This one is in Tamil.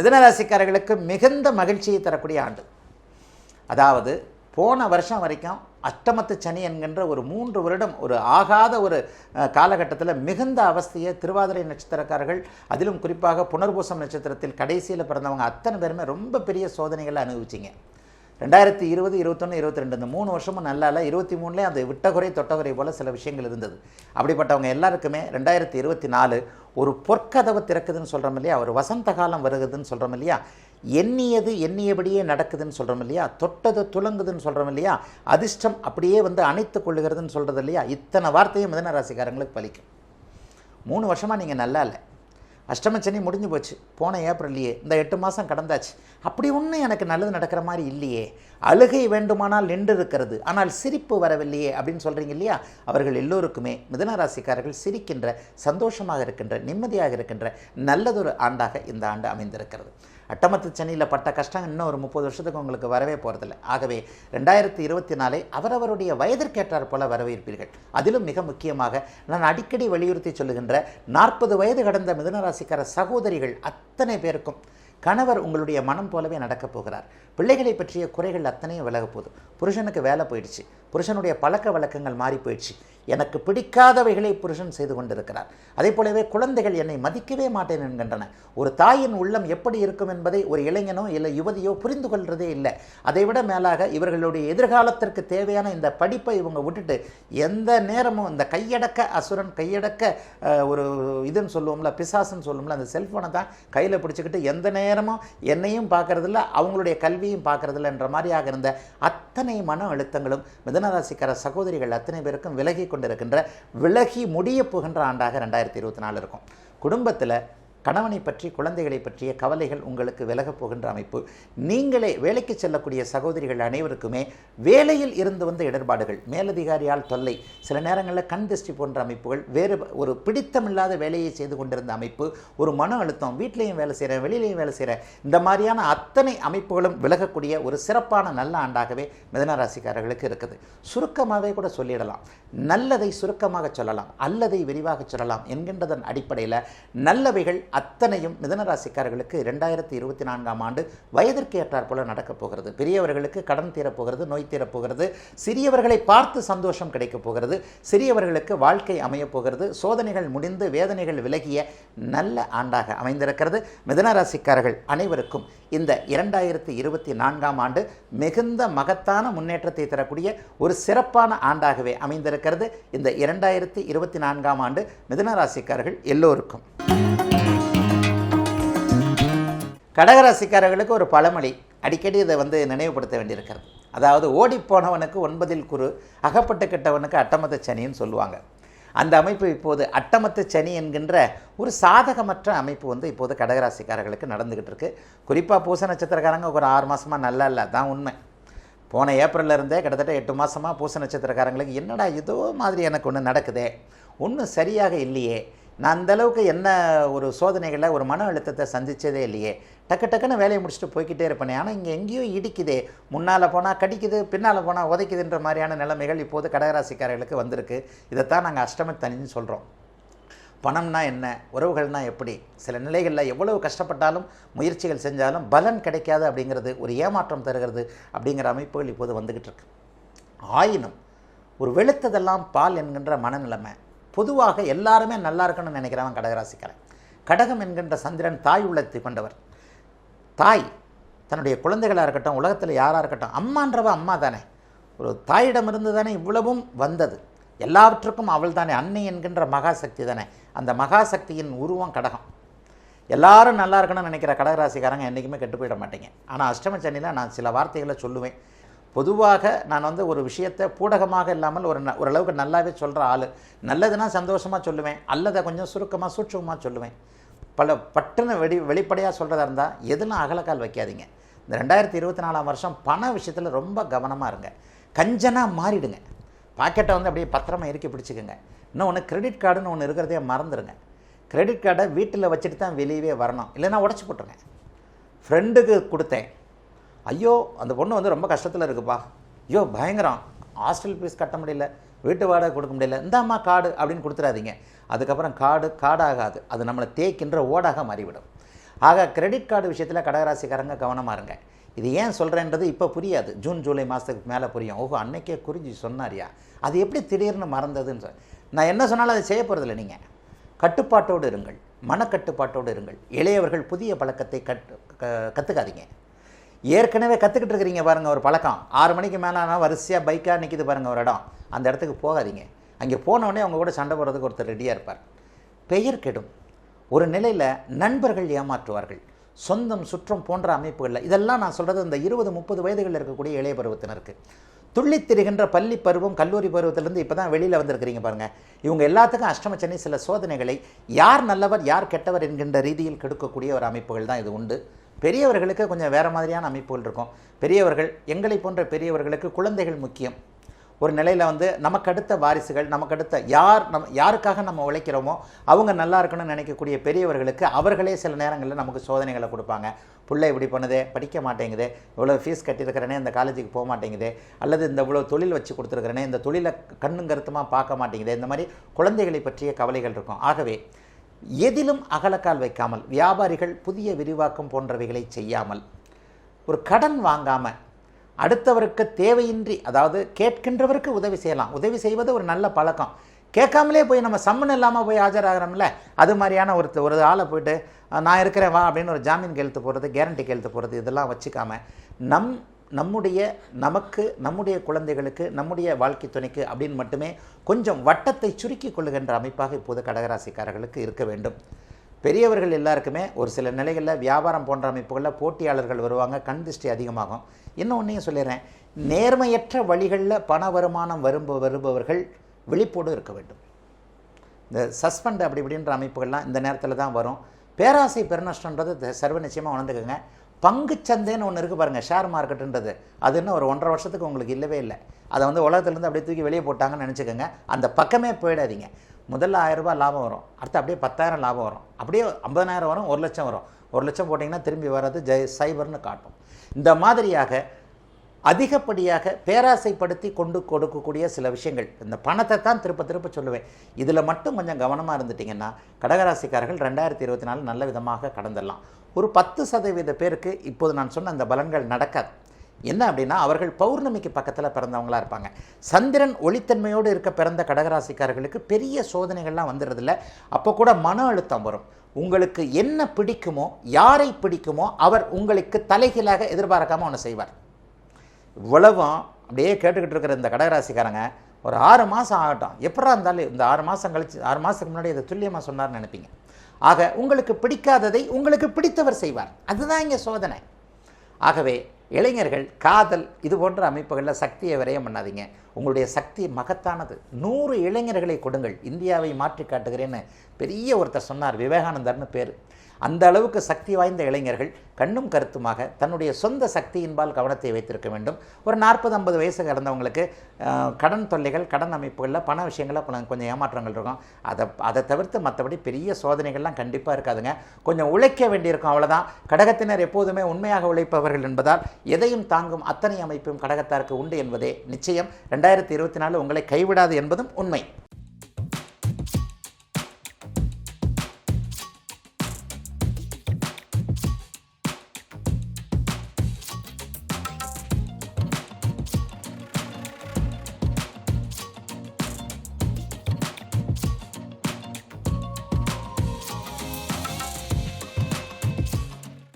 மிதனராசிக்காரர்களுக்கு மிகுந்த மகிழ்ச்சியை தரக்கூடிய ஆண்டு. அதாவது போன வருஷம் வரைக்கும் அஷ்டமத்து சனி என்கின்ற ஒரு மூன்று வருடம் ஒரு ஆகாத ஒரு காலகட்டத்தில் மிகுந்த அவஸ்தையை திருவாதிரை நட்சத்திரக்காரர்கள் அதிலும் குறிப்பாக புனர்பூசம் நட்சத்திரத்தில் கடைசியில் பிறந்தவங்க அத்தனை பேருமே ரொம்ப பெரிய சோதனைகளை அனுபவிச்சிங்க. ரெண்டாயிரத்தி இருபது இருபத்தொன்று இருபத்தி ரெண்டு இந்த மூணு வருஷமும் நல்லா இல்லை. இருபத்தி மூணுலேயே அந்த விட்டகுறை தொட்டகுறை போல் சில விஷயங்கள் இருந்தது. அப்படிப்பட்டவங்க எல்லாருக்குமே ரெண்டாயிரத்தி இருபத்தி நாலு ஒரு பொற்கதவு திறக்குதுன்னு சொல்கிறோம் இல்லையா? ஒரு வசந்த காலம் வருகுதுன்னு சொல்கிறோம் இல்லையா? எண்ணியது எண்ணியபடியே நடக்குதுன்னு சொல்கிறோம் இல்லையா? தொட்டது துலங்குதுன்னு சொல்கிறோம் இல்லையா? அதிர்ஷ்டம் அப்படியே வந்து அணைத்து கொள்ளுகிறதுன்னு சொல்கிறது இல்லையா? இத்தனை வார்த்தையும் மிதன ராசிக்காரங்களுக்கு பலிக்கும். மூணு வருஷமாக நீங்கள் நல்லா இல்லை. அஷ்டமச்சனி முடிஞ்சு போச்சு. போன ஏப்ரல்லையே. இந்த எட்டு மாதம் கடந்தாச்சு. அப்படி ஒன்றும் எனக்கு நல்லது நடக்கிற மாதிரி இல்லையே. அழுகை வேண்டுமானால் நின்று இருக்கிறது. ஆனால் சிரிப்பு வரவில்லையே அப்படின்னு சொல்கிறீங்க இல்லையா? அவர்கள் எல்லோருக்குமே மிதனராசிக்காரர்கள் சிரிக்கின்ற சந்தோஷமாக இருக்கின்ற நிம்மதியாக இருக்கின்ற நல்லதொரு ஆண்டாக இந்த ஆண்டு அமைந்திருக்கிறது. அட்டமத்து சனியில் பட்ட கஷ்டம் இன்னும் ஒரு முப்பது வருஷத்துக்கு உங்களுக்கு வரவே போகிறதில்ல ஆகவே ரெண்டாயிரத்தி இருபத்தி நாலை அவரவருடைய வயதிற்கேற்றார் போல வரவேற்பீர்கள். அதிலும் மிக முக்கியமாக நான் அடிக்கடி வலியுறுத்தி சொல்லுகின்ற நாற்பது வயது கடந்த மிதுனராசிக்கார சகோதரிகள் அத்தனை பேருக்கும் கணவர் உங்களுடைய மனம் போலவே நடக்கப் போகிறார். பிள்ளைகளை பற்றிய குறைகள் அத்தனையும் விலகப் போகுது. புருஷனுக்கு வேலை போயிடுச்சு. புருஷனுடைய பழக்க வழக்கங்கள் மாறி போயிடுச்சு. எனக்கு பிடிக்காதவைகளை புருஷன் செய்து கொண்டிருக்கிறார். அதே போலவே குழந்தைகள் என்னை மதிக்கவே மாட்டேன் என்கின்றன. ஒரு தாயின் உள்ளம் எப்படி இருக்கும் என்பதை ஒரு இளைஞனோ இல்லை யுவதியோ புரிந்து கொள்வதே இல்லை. அதை விட மேலாக இவர்களுடைய எதிர்காலத்திற்கு தேவையான இந்த படிப்பை இவங்க விட்டுட்டு எந்த நேரமும் இந்த கையடக்க அசுரன் கையடக்க ஒரு இதுன்னு சொல்லுவோம்ல பிசாசுன்னு சொல்லுவோம்ல அந்த செல்ஃபோனை தான் கையில் பிடிச்சிக்கிட்டு எந்த நேரமும் என்னையும் பார்க்கறதில்ல அவங்களுடைய கல்வியும் பார்க்கறதில்ல என்ற மாதிரியாக இருந்த அத்தனை மன அழுத்தங்களும் மிதனராசிக்கார சகோதரிகள் அத்தனை பேருக்கும் விலகி கொண்டிருக்கின்ற விலகி முடிய போகின்ற ஆண்டாக ரெண்டாயிரத்தி இருபத்தி நாலு இருக்கும். குடும்பத்தில் கணவனை பற்றி குழந்தைகளை பற்றிய கவலைகள் உங்களுக்கு விலகப் போகின்ற அமைப்பு. நீங்களே வேலைக்கு செல்லக்கூடிய சகோதரிகள் அனைவருக்குமே வேலையில் இருந்து வந்த இடர்பாடுகள் மேலதிகாரியால் தொல்லை சில நேரங்களில் கண் திருஷ்டி போன்ற அமைப்புகள் வேறு ஒரு பிடித்தமில்லாத வேலையை செய்து கொண்டிருந்த அமைப்பு ஒரு மன அழுத்தம் வீட்லேயும் வேலை செய்கிறேன் வெளியிலையும் வேலை செய்கிறேன் இந்த மாதிரியான அத்தனை அமைப்புகளும் விலகக்கூடிய ஒரு சிறப்பான நல்ல ஆண்டாகவே மிதனராசிக்காரர்களுக்கு இருக்குது. சுருக்கமாகவே கூட சொல்லிடலாம். நல்லதை சுருக்கமாக சொல்லலாம் அல்லதை விரிவாக சொல்லலாம் என்கின்றதன் அடிப்படையில் நல்லவைகள் அத்தனையும் மிதனராசிக்காரர்களுக்கு ரெண்டாயிரத்தி இருபத்தி நான்காம் ஆண்டு வயதிற்கு ஏற்றார் போல நடக்கப் போகிறது. பெரியவர்களுக்கு கடன் தீரப்போகிறது நோய் தீரப்போகிறது. சிறியவர்களை பார்த்து சந்தோஷம் கிடைக்கப் போகிறது. சிறியவர்களுக்கு வாழ்க்கை அமையப் போகிறது. சோதனைகள் முடிந்து வேதனைகள் விலகிய நல்ல ஆண்டாக அமைந்திருக்கிறது. மிதனராசிக்காரர்கள் அனைவருக்கும் இந்த இரண்டாயிரத்தி இருபத்தி நான்காம் ஆண்டு மிகுந்த மகத்தான முன்னேற்றத்தை தரக்கூடிய ஒரு சிறப்பான ஆண்டாகவே அமைந்திருக்கிறது. இந்த இரண்டாயிரத்தி இருபத்தி நான்காம் ஆண்டு மிதனராசிக்காரர்கள் எல்லோருக்கும். கடகராசிக்காரர்களுக்கு ஒரு பழமொழி அடிக்கடி இதை வந்து நினைவுபடுத்த வேண்டியிருக்கிறது. அதாவது ஓடிப்போனவனுக்கு ஒன்பதில் குரு அகப்பட்டு கெட்டவனுக்கு அட்டமத்த சனின்னு சொல்லுவாங்க. அந்த அமைப்பு இப்போது அட்டமத்து சனி என்கின்ற ஒரு சாதகமற்ற அமைப்பு வந்து இப்போது கடகராசிக்காரர்களுக்கு நடந்துக்கிட்டு இருக்குது குறிப்பாக பூச நட்சத்திரக்காரங்க ஒரு ஆறு மாதமாக நல்லா இல்லை தான் உண்மை. போன ஏப்ரல்ல இருந்தே கிட்டத்தட்ட எட்டு மாதமாக பூச நட்சத்திரக்காரங்களுக்கு என்னடா இதோ மாதிரி எனக்கு ஒன்று நடக்குதே ஒன்றும் சரியாக இல்லையே நான் அந்த அளவுக்கு என்ன ஒரு சோதனைகளை ஒரு மன அழுத்தத்தை சந்தித்ததே இல்லையே டக்கு டக்குன்னு வேலையை முடிச்சுட்டு போய்க்கிட்டே இருப்பேனே. ஆனால் இங்கே எங்கேயோ இடிக்குதே. முன்னால் போனால் கடிக்குது பின்னால் போனால் உதைக்குதுன்ற மாதிரியான நிலைமைகள் இப்போது கடகராசிக்காரர்களுக்கு வந்திருக்கு. இதைத்தான் நாங்கள் அஷ்டமத்தனின்னு சொல்கிறோம் பணம்னா என்ன? உறவுகள்னால் எப்படி? சில நிலைகளில் எவ்வளவு கஷ்டப்பட்டாலும் முயற்சிகள் செஞ்சாலும் பலன் கிடைக்காது அப்படிங்கிறது ஒரு ஏமாற்றம் தருகிறது அப்படிங்கிற அமைப்புகள் இப்போது வந்துக்கிட்டு இருக்கு. ஆயினும் ஒரு வெளுத்ததெல்லாம் பால் என்கின்ற மனநிலைமை பொதுவாக எல்லாருமே நல்லா இருக்கணும்னு நினைக்கிறவன் கடகராசிக்காரன். கடகம் என்கின்ற சந்திரன் தாய் உள்ளத்தை கொண்டவர். தாய் தன்னுடைய குழந்தைகளாக இருக்கட்டும் உலகத்தில் யாராக இருக்கட்டும் அம்மான்றவ அம்மா தானே. ஒரு தாயிடமிருந்து தானே இவ்வளவும் வந்தது. எல்லாவற்றுக்கும் அவள் தானே அன்னை என்கின்ற மகாசக்தி தானே. அந்த மகாசக்தியின் உருவம் கடகம். எல்லாரும் நல்லா இருக்கணும்னு நினைக்கிற கடகராசிக்காரங்க என்றைக்குமே கெட்டு போயிட மாட்டேங்க. ஆனால் அஷ்டம சனியில் நான் சில வார்த்தைகளை சொல்லுவேன். பொதுவாக நான் வந்து ஒரு விஷயத்தை பூடகமாக இல்லாமல் ஒரு ந- ஓரளவுக்கு நல்லாவே சொல்கிற ஆள். நல்லதுன்னா சந்தோஷமாக சொல்லுவேன். அல்லதை கொஞ்சம் சுருக்கமாக சூட்சமாக சொல்லுவேன். பல பட்டுன்னு வெடி வெளிப்படையாக சொல்கிறதா இருந்தால் எதுலாம் அகலக்கால் வைக்காதீங்க. இந்த ரெண்டாயிரத்தி இருபத்தி நாலாம் வருஷம் பண விஷயத்தில் ரொம்ப கவனமாக இருங்க. கஞ்சனாக மாறிடுங்க. பாக்கெட்டை வந்து அப்படியே பத்திரமா இறுக்கி பிடிச்சிக்கோங்க. இன்னும் ஒன்று கிரெடிட் கார்டுன்னு ஒன்று இருக்கிறதே மறந்துடுங்க கிரெடிட் கார்டை வீட்டில் வச்சுட்டு தான் வெளியவே வரணும். இல்லைன்னா உடச்சி போட்டுருங்க. ஃப்ரெண்டுக்கு கொடுத்தேன். ஐயோ அந்த பொண்ணு வந்து ரொம்ப கஷ்டத்தில் இருக்குப்பா. ஐயோ பயங்கரம். ஹாஸ்டல் ஃபீஸ் கட்ட முடியல. வீட்டு வாடகை கொடுக்க முடியல. இந்தாம்மா காடு அப்படின்னு கொடுத்துடாதீங்க அதுக்கப்புறம் காடு காடாகாது. அது நம்மளை தேய்க்கின்ற ஓடாக மாறிவிடும். ஆக கிரெடிட் கார்டு விஷயத்தில் கடகராசிக்காரங்க கவனமாக இருங்க. இது ஏன் சொல்கிறேன்றது இப்போ புரியாது. ஜூன் ஜூலை மாதத்துக்கு மேலே புரியும். ஓஹோ அன்னைக்கே குறிஞ்சி சொன்னாரியா? அது எப்படி திடீர்னு மறந்ததுன்னு சொல். நான் என்ன சொன்னாலும் அதை செய்ய போகிறதில்ல நீங்கள் கட்டுப்பாட்டோடு இருங்கள். மனக்கட்டுப்பாட்டோடு இருங்கள். இளையவர்கள் புதிய பழக்கத்தை கட்டு க- ஏற்கனவே கற்றுக்கிட்டு இருக்கிறீங்க பாருங்கள் ஒரு பழக்கம். ஆறு மணிக்கு மேலே ஆனால் வரிசையாக பைக்காக நிற்கிது பாருங்கள் ஒரு இடம். அந்த இடத்துக்கு போகாதீங்க. அங்கே போனவொடனே அவங்க கூட சண்டை போடுறதுக்கு ஒருத்தர் ரெடியாக இருப்பார். பெயர் கெடும். ஒரு நிலையில் நண்பர்கள் ஏமாற்றுவார்கள். சொந்தம் சுற்றம் போன்ற அமைப்புகளில் இதெல்லாம் நான் சொல்கிறது இந்த இருபது முப்பது வயதுகளில் இருக்கக்கூடிய இளைய பருவத்தினருக்கு. துள்ளித் திரிகின்ற பள்ளி பருவம் கல்லூரி பருவத்திலேருந்து இப்போ தான் வெளியில் வந்திருக்கிறீங்க பாருங்கள் இவங்க எல்லாத்துக்கும் அஷ்டமச்சனி சில சோதனைகளை யார் நல்லவர் யார் கெட்டவர் என்கின்ற ரீதியில் கெடுக்கக்கூடிய ஒரு அமைப்புகள் தான் இது உண்டு. பெரியவர்களுக்கு கொஞ்சம் வேறு மாதிரியான அமைப்புகள் இருக்கும். பெரியவர்கள் எங்களை போன்ற பெரியவர்களுக்கு குழந்தைகள் முக்கியம். ஒரு நிலையில் வந்து நமக்கு அடுத்த வாரிசுகள் நமக்கு அடுத்த யார் நம் யாருக்காக நம்ம உழைக்கிறோமோ அவங்க நல்லா இருக்கணும்னு நினைக்கக்கூடிய பெரியவர்களுக்கு அவர்களே சில நேரங்களில் நமக்கு சோதனைகளை கொடுப்பாங்க. பிள்ளை இப்படி பண்ணுது படிக்க மாட்டேங்குது இவ்வளோ ஃபீஸ் கட்டியிருக்கிறனே இந்த காலேஜுக்கு போக மாட்டேங்குது அல்லது இந்த இவ்வளோ தொழில் வச்சு கொடுத்துருக்கிறனே இந்த தொழிலை கண்ணுங்கருத்துமாக பார்க்க மாட்டேங்குது இந்த மாதிரி குழந்தைகளை பற்றிய கவலைகள் இருக்கும். ஆகவே எதிலும் அகலக்கால் வைக்காமல் வியாபாரிகள் புதிய விரிவாக்கம் போன்றவைகளை செய்யாமல் ஒரு கடன் வாங்காமல் அடுத்தவருக்கு தேவையின்றி அதாவது கேட்கின்றவருக்கு உதவி செய்யலாம். உதவி செய்வது ஒரு நல்ல பழக்கம். கேட்காமலே போய் நம்ம சம்மன் இல்லாமல் போய் ஆஜராகிறோம்ல அது மாதிரியான ஒரு ஒரு ஆளை போயிட்டு நான் இருக்கிறேன் வா அப்படின்னு ஒரு ஜாமீன் கையெழுத்து போகிறது கேரண்டி கையெழுத்து போகிறது இதெல்லாம் வச்சுக்காம நம் நம்முடைய நமக்கு நம்முடைய குழந்தைகளுக்கு நம்முடைய வாழ்க்கை துணைக்கு அப்படின்னு மட்டுமே கொஞ்சம் வட்டத்தை சுருக்கி கொள்ளுகின்ற அமைப்பாக இப்போது கடகராசிக்காரர்களுக்கு இருக்க வேண்டும். பெரியவர்கள் எல்லாருக்குமே ஒரு சில நிலைகளில் வியாபாரம் போன்ற அமைப்புகளில் போட்டியாளர்கள் வருவாங்க கண் திருஷ்டி அதிகமாகும். இன்னொன்றையும் சொல்லிடுறேன். நேர்மையற்ற வழிகளில் பண வருமானம் வரும்ப வருபவர்கள் விழிப்போடு இருக்க வேண்டும். இந்த சஸ்பெண்ட் அப்படி இப்படின்ற அமைப்புகள்லாம் இந்த நேரத்தில் தான் வரும். பேராசை பெருநஷ்டன்றது சர்வ நிச்சயமாக உணர்ந்துக்கோங்க. பங்குச்சந்தைன்னு ஒன்று இருக்குது பாருங்கள் ஷேர் மார்க்கெட்டுன்றது அது இன்னும் ஒரு ஒன்றரை வருஷத்துக்கு உங்களுக்கு இல்லவே இல்லை. அதை வந்து உலகத்துலேருந்து அப்படியே தூக்கி வெளியே போட்டாங்கன்னு நினச்சிக்கோங்க. அந்த பக்கமே போயிடாதீங்க. முதல்ல ஆயிரம் லாபம் வரும். அடுத்து அப்படியே பத்தாயிரம் லாபம் வரும். அப்படியே ஐம்பதாயிரம் வரும் ஒரு லட்சம் வரும். ஒரு லட்சம் போட்டிங்கன்னா திரும்பி வர்றது ஜெய் சைபர்னு காட்டும். இந்த மாதிரியாக அதிகப்படியாக பேராசைப்படுத்தி கொண்டு கொடுக்கக்கூடிய சில விஷயங்கள். இந்த பணத்தை தான் திருப்ப திருப்ப சொல்லுவேன். இதில் மட்டும் கொஞ்சம் கவனமாக இருந்துட்டிங்கன்னா கடகராசிக்காரர்கள் ரெண்டாயிரத்தி இருபத்தி நாலு நல்ல விதமாக கடந்துடலாம். ஒரு பத்து சதவீத பேருக்கு இப்போது நான் சொன்ன அந்த பலன்கள் நடக்காது. என்ன அப்படின்னா அவர்கள் பௌர்ணமிக்கு பக்கத்தில் பிறந்தவங்களா இருப்பாங்க. சந்திரன் ஒளித்தன்மையோடு இருக்க பிறந்த கடகராசிக்காரர்களுக்கு பெரிய சோதனைகள்லாம் வந்துடுறதில்ல. அப்போ கூட மன அழுத்தம் வரும். உங்களுக்கு என்ன பிடிக்குமோ யாரை பிடிக்குமோ அவர் உங்களுக்கு தலைகீழாக எதிர்பார்க்காம ஒன்று செய்வார். இவ்வளவும் அப்படியே கேட்டுக்கிட்டு இருக்கிற இந்த கடகராசிக்காரங்க ஒரு ஆறு மாதம் ஆகட்டும். எப்படா இருந்தாலும் இந்த ஆறு மாதம் கழிச்சு ஆறு மாதத்துக்கு முன்னாடி இதை துல்லியமாக சொன்னார்னு நினைப்பீங்க. ஆக உங்களுக்கு பிடிக்காததை உங்களுக்கு பிடித்தவர் செய்வார். அதுதான் இங்கே சோதனை. ஆகவே இளைஞர்கள் காதல் இது போன்ற அமைப்புகளில் சக்தியை விரயம் பண்ணாதீங்க. உங்களுடைய சக்தி மகத்தானது. நூறு இளைஞர்களை கொடுங்கள். இந்தியாவை மாற்றி காட்டுகிறேன்னு பெரிய ஒருத்தர் சொன்னார் விவேகானந்தர்னு பேர். அந்த அளவுக்கு சக்தி வாய்ந்த இளைஞர்கள் கண்ணும் கருத்துமாக தன்னுடைய சொந்த சக்தியின்பால் கவனத்தை வைத்திருக்க வேண்டும். ஒரு நாற்பது ஐம்பது வயசு கடந்தவங்களுக்கு கடன் தொல்லைகள் கடன் அமைப்புகளில் பண விஷயங்களில் கொஞ்சம் கொஞ்சம் ஏமாற்றங்கள் இருக்கும். அதை அதை தவிர்த்து மற்றபடி பெரிய சோதனைகள்லாம் கண்டிப்பாக இருக்காதுங்க. கொஞ்சம் உழைக்க வேண்டியிருக்கும் அவ்வளோதான் கடகத்தினர் எப்போதுமே உண்மையாக உழைப்பவர்கள் என்பதால் எதையும் தாங்கும் அத்தனை அமைப்பும் கடகத்தாருக்கு உண்டு என்பதே நிச்சயம். ரெண்டாயிரத்தி இருபத்தி நாலு உங்களை கைவிடாது என்பதும் உண்மை.